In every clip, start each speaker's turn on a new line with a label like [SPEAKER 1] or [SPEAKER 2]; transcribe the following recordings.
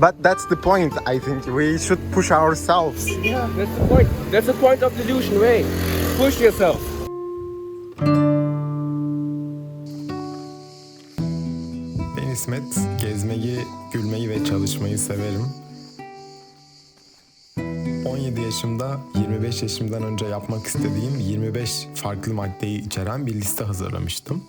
[SPEAKER 1] But that's the point, I think. We should push ourselves.
[SPEAKER 2] Yeah, that's the point. That's the point of delusion way. Push yourself.
[SPEAKER 3] Ben İsmet, gezmeyi, gülmeyi ve çalışmayı severim. 17 yaşımda 25 yaşımdan önce yapmak istediğim 25 farklı maddeyi içeren bir liste hazırlamıştım.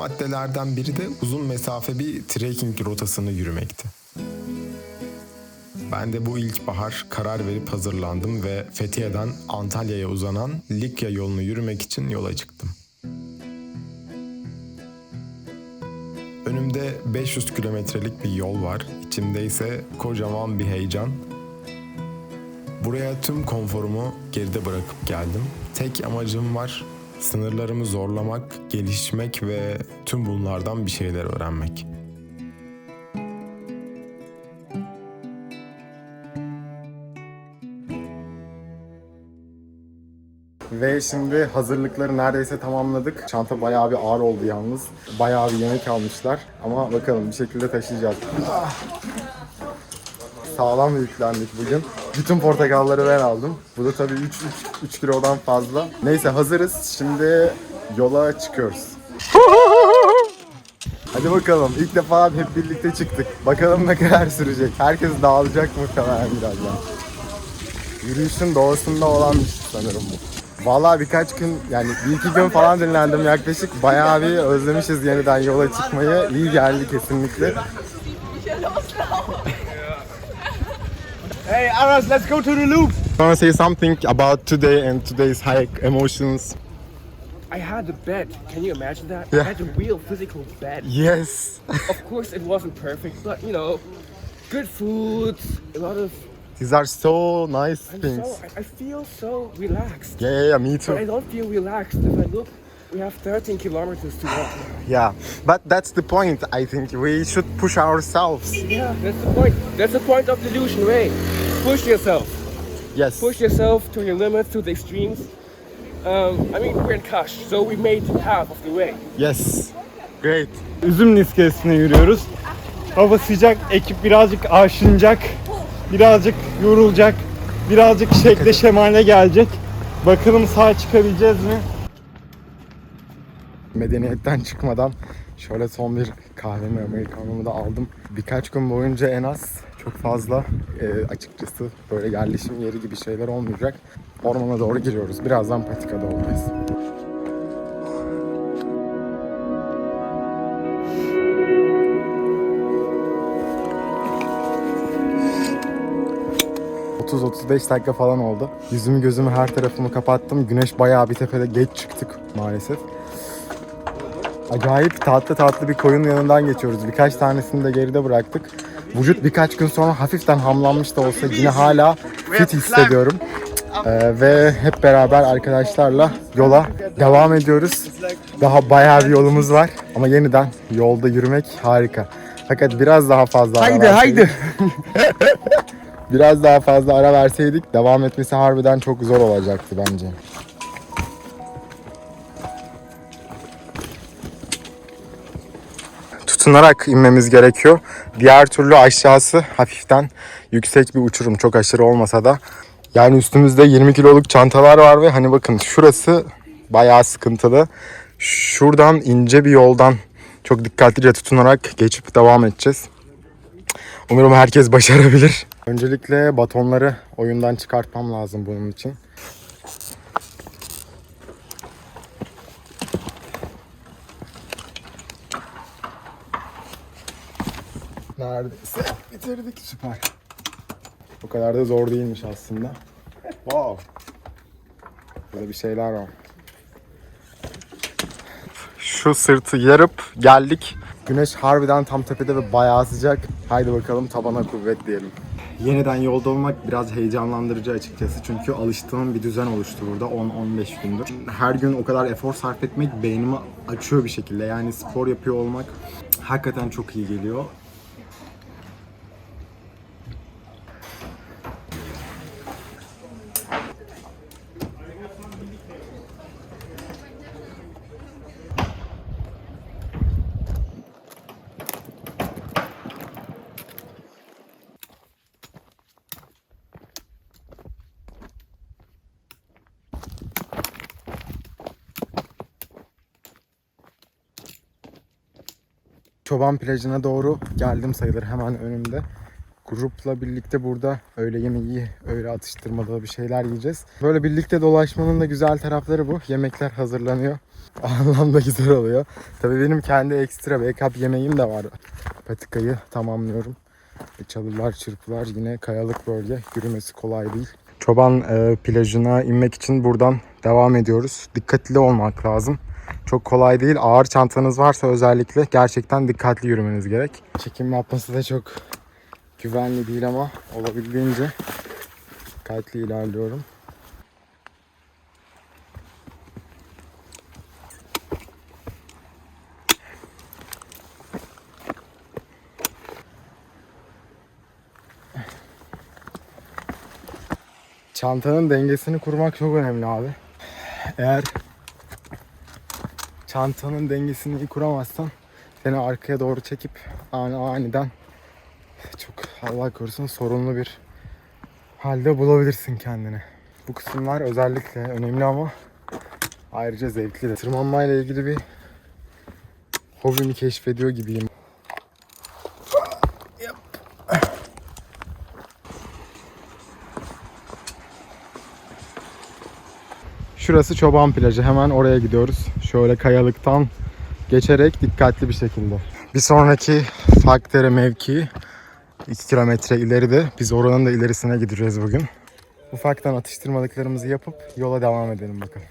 [SPEAKER 3] Maddelerden biri de uzun mesafe bir trekking rotasını yürümekti. Ben de bu ilkbahar karar verip hazırlandım ve Fethiye'den Antalya'ya uzanan Likya yolunu yürümek için yola çıktım. Önümde 500 kilometrelik bir yol var. İçimde ise kocaman bir heyecan. Buraya tüm konforumu geride bırakıp geldim. Tek amacım var. Sınırlarımı zorlamak, gelişmek ve tüm bunlardan bir şeyler öğrenmek.
[SPEAKER 1] Ve şimdi hazırlıkları neredeyse tamamladık. Çanta bayağı bir ağır oldu yalnız. Bayağı bir yemek almışlar. Ama bakalım bir şekilde taşıyacağız. Sağlam yüklendik bugün. Bütün portakalları ben aldım. Bu da tabii 3, 3, 3 kilodan fazla. Neyse hazırız. Şimdi yola çıkıyoruz. Hadi bakalım. İlk defa hep birlikte çıktık. Bakalım ne kadar sürecek. Herkes dağılacak muhtemelen birazdan. Yürüyüşün doğasında olan bir şey sanırım bu. Vallahi birkaç gün yani bir iki gün falan dinlendim yaklaşık. Bayağı bir özlemişiz yeniden yola çıkmayı. İyi geldi kesinlikle.
[SPEAKER 2] Hey, Aras, let's go to the loop.
[SPEAKER 1] I Wanna say something about today and today's hike emotions?
[SPEAKER 2] I had a bed. Can you imagine that?
[SPEAKER 1] Yeah.
[SPEAKER 2] I had a real physical bed.
[SPEAKER 1] Yes.
[SPEAKER 2] of course, it wasn't perfect, but you know, good food, a lot of.
[SPEAKER 1] These are so nice
[SPEAKER 2] I'm
[SPEAKER 1] things.
[SPEAKER 2] so. I, feel so relaxed.
[SPEAKER 1] Yeah, yeah, yeah, me too.
[SPEAKER 2] But I don't feel relaxed if I look. We have 13 kilometers to walk.
[SPEAKER 1] Yeah, but that's the point. I think we should push ourselves.
[SPEAKER 2] Yeah, that's the point. That's the point of delusion way. Push yourself.
[SPEAKER 1] Yes.
[SPEAKER 2] Push yourself to your limits, to the extremes. Um, I mean, we're in Kash, so we made half of the way.
[SPEAKER 1] Yes. Great.
[SPEAKER 4] Üzüm iskelesine yürüyoruz. Hava sıcak, ekip birazcık aşınacak, birazcık yorulacak, birazcık şekle şemale gelecek. Bakalım sağ çıkabileceğiz mi?
[SPEAKER 1] medeniyetten çıkmadan şöyle son bir kahvemi, americano'mu da aldım. Birkaç gün boyunca en az çok fazla e, açıkçası böyle yerleşim yeri gibi şeyler olmayacak. Ormana doğru giriyoruz. Birazdan patikada olacağız. ...30-35 dakika falan oldu. Yüzümü gözümü her tarafımı kapattım. Güneş bayağı bir tepede geç çıktık maalesef. Acayip tatlı tatlı bir koyun yanından geçiyoruz. Birkaç tanesini de geride bıraktık. Vücut birkaç gün sonra hafiften hamlanmış da olsa yine hala fit hissediyorum. Ee, ve hep beraber arkadaşlarla yola devam ediyoruz. Daha bayağı bir yolumuz var. Ama yeniden yolda yürümek harika. Fakat biraz daha fazla ara
[SPEAKER 4] Haydi,
[SPEAKER 1] verseydik- biraz daha fazla ara verseydik devam etmesi harbiden çok zor olacaktı bence. Tutunarak inmemiz gerekiyor. Diğer türlü aşağısı hafiften yüksek bir uçurum. Çok aşırı olmasa da. Yani üstümüzde 20 kiloluk çantalar var ve hani bakın şurası bayağı sıkıntılı. Şuradan ince bir yoldan çok dikkatlice tutunarak geçip devam edeceğiz. Umarım herkes başarabilir. Öncelikle batonları oyundan çıkartmam lazım bunun için. Neredeyse bitirdik. Süper. O kadar da zor değilmiş aslında. Wow. Burada bir şeyler var. Şu sırtı yarıp geldik. Güneş harbiden tam tepede ve bayağı sıcak. Haydi bakalım tabana kuvvet diyelim. Yeniden yolda olmak biraz heyecanlandırıcı açıkçası. Çünkü alıştığım bir düzen oluştu burada 10-15 gündür. Her gün o kadar efor sarf etmek beynimi açıyor bir şekilde. Yani spor yapıyor olmak hakikaten çok iyi geliyor. Çoban plajına doğru geldim sayılır hemen önümde. Grupla birlikte burada öğle yemeği, öğle atıştırmalı bir şeyler yiyeceğiz. Böyle birlikte dolaşmanın da güzel tarafları bu. Yemekler hazırlanıyor. Anlamda güzel oluyor. Tabii benim kendi ekstra backup yemeğim de var. Patikayı tamamlıyorum. E, Çalılar, çırpılar yine kayalık bölge. Yürümesi kolay değil. Çoban e, plajına inmek için buradan devam ediyoruz. Dikkatli olmak lazım. Çok kolay değil. Ağır çantanız varsa özellikle gerçekten dikkatli yürümeniz gerek. Çekim yapması da çok güvenli değil ama olabildiğince dikkatli ilerliyorum. Çantanın dengesini kurmak çok önemli abi. Eğer çantanın dengesini iyi kuramazsan seni arkaya doğru çekip ani, aniden çok Allah korusun sorunlu bir halde bulabilirsin kendini. Bu kısımlar özellikle önemli ama ayrıca zevkli de. Tırmanmayla ilgili bir hobimi keşfediyor gibiyim. Şurası Çoban Plajı. Hemen oraya gidiyoruz. Şöyle kayalıktan geçerek dikkatli bir şekilde. Bir sonraki Fakdere mevkii 2 kilometre ileride. Biz oranın da ilerisine gideceğiz bugün. Ufaktan atıştırmalıklarımızı yapıp yola devam edelim bakalım.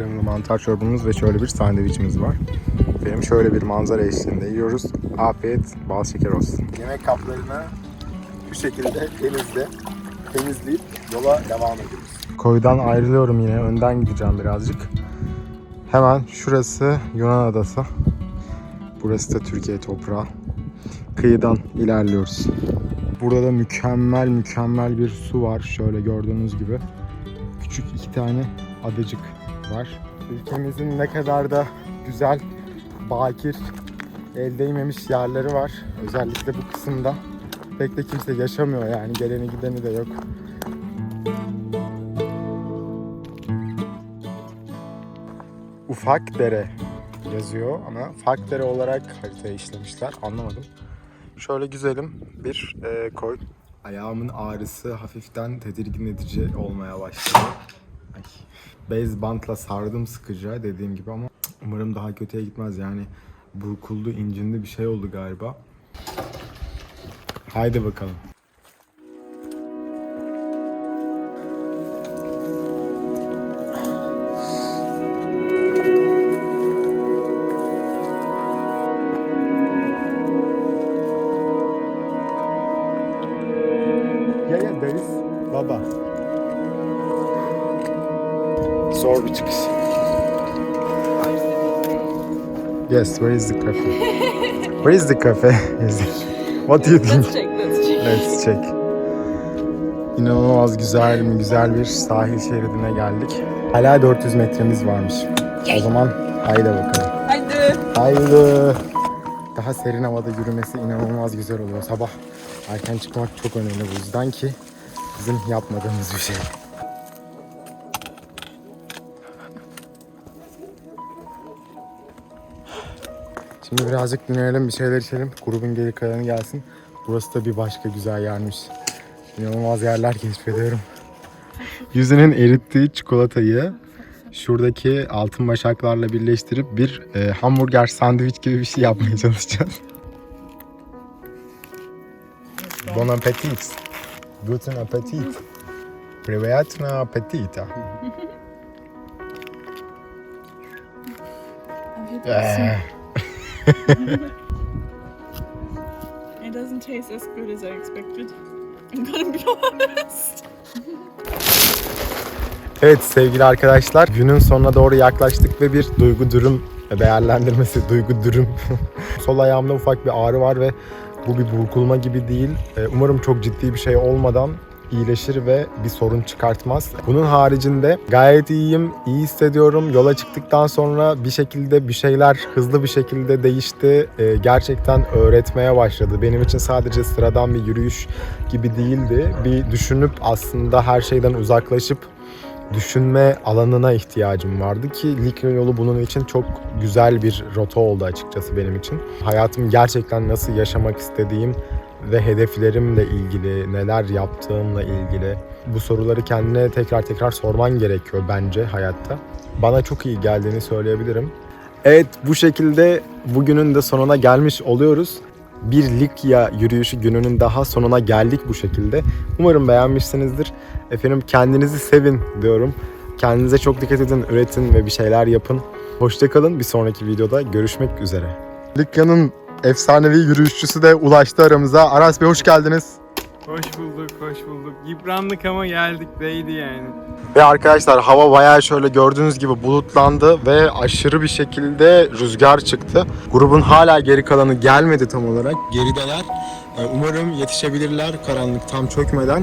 [SPEAKER 1] Kremalı mantar çorbamız ve şöyle bir sandviçimiz var. Benim şöyle bir manzara eşliğinde yiyoruz. Afiyet, bal şeker olsun. Yemek kaplarını bu şekilde denizde temizleyip yola devam ediyoruz. Koydan ayrılıyorum yine. Önden gideceğim birazcık. Hemen şurası Yunan adası. Burası da Türkiye toprağı. Kıyıdan ilerliyoruz. Burada da mükemmel mükemmel bir su var. Şöyle gördüğünüz gibi küçük iki tane adacık var. Ülkemizin ne kadar da güzel, bakir, el değmemiş yerleri var. Özellikle bu kısımda pek de kimse yaşamıyor yani geleni gideni de yok. Ufak dere yazıyor ama ufak dere olarak haritaya işlemişler anlamadım. Şöyle güzelim bir e, koy. Ayağımın ağrısı hafiften tedirgin edici olmaya başladı. Bez bantla sardım sıkıca dediğim gibi ama umarım daha kötüye gitmez yani burkuldu incindi bir şey oldu galiba. Haydi bakalım. Zor bir çıkış. Yes, where is the cafe? where is the cafe? Is it- What do you think?
[SPEAKER 5] Let's check, let's check.
[SPEAKER 1] Let's check. İnanılmaz güzel mi güzel bir sahil şeridine geldik. Hala 400 metremiz varmış. O zaman haydi bakalım.
[SPEAKER 5] Haydi.
[SPEAKER 1] Haydi. Daha serin havada yürümesi inanılmaz güzel oluyor. Sabah erken çıkmak çok önemli bu yüzden ki bizim yapmadığımız bir şey. Şimdi birazcık dinleyelim, bir şeyler içelim. Grubun geri kalanı gelsin. Burası da bir başka güzel yermiş. İnanılmaz yerler keşfediyorum. Yüzünün erittiği çikolatayı şuradaki altın başaklarla birleştirip bir e, hamburger sandviç gibi bir şey yapmaya çalışacağız. Bon appetit. Guten appetit. Privatna appetita. Äh,
[SPEAKER 5] It doesn't taste as good as I expected. I'm gonna be honest.
[SPEAKER 1] Evet sevgili arkadaşlar günün sonuna doğru yaklaştık ve bir duygu durum değerlendirmesi duygu durum. Sol ayağımda ufak bir ağrı var ve Bu bir burkulma gibi değil. Ee, Umarım çok ciddi bir şey olmadan iyileşir ve bir sorun çıkartmaz. Bunun haricinde gayet iyiyim, iyi hissediyorum. Yola çıktıktan sonra bir şekilde bir şeyler hızlı bir şekilde değişti. Ee, gerçekten öğretmeye başladı. Benim için sadece sıradan bir yürüyüş gibi değildi. Bir düşünüp aslında her şeyden uzaklaşıp düşünme alanına ihtiyacım vardı ki Likya yolu bunun için çok güzel bir rota oldu açıkçası benim için. Hayatımı gerçekten nasıl yaşamak istediğim ve hedeflerimle ilgili, neler yaptığımla ilgili bu soruları kendine tekrar tekrar sorman gerekiyor bence hayatta. Bana çok iyi geldiğini söyleyebilirim. Evet bu şekilde bugünün de sonuna gelmiş oluyoruz. Bir Likya yürüyüşü gününün daha sonuna geldik bu şekilde. Umarım beğenmişsinizdir. Efendim kendinizi sevin diyorum. Kendinize çok dikkat edin, üretin ve bir şeyler yapın. Hoşçakalın. Bir sonraki videoda görüşmek üzere. Likya'nın efsanevi yürüyüşçüsü de ulaştı aramıza. Aras Bey hoş geldiniz.
[SPEAKER 4] Hoş bulduk, hoş bulduk. Yıprandık ama geldik, değdi yani.
[SPEAKER 1] Ve arkadaşlar hava bayağı şöyle gördüğünüz gibi bulutlandı ve aşırı bir şekilde rüzgar çıktı. Grubun hala geri kalanı gelmedi tam olarak. Gerideler. Ee, Umarım yetişebilirler karanlık tam çökmeden.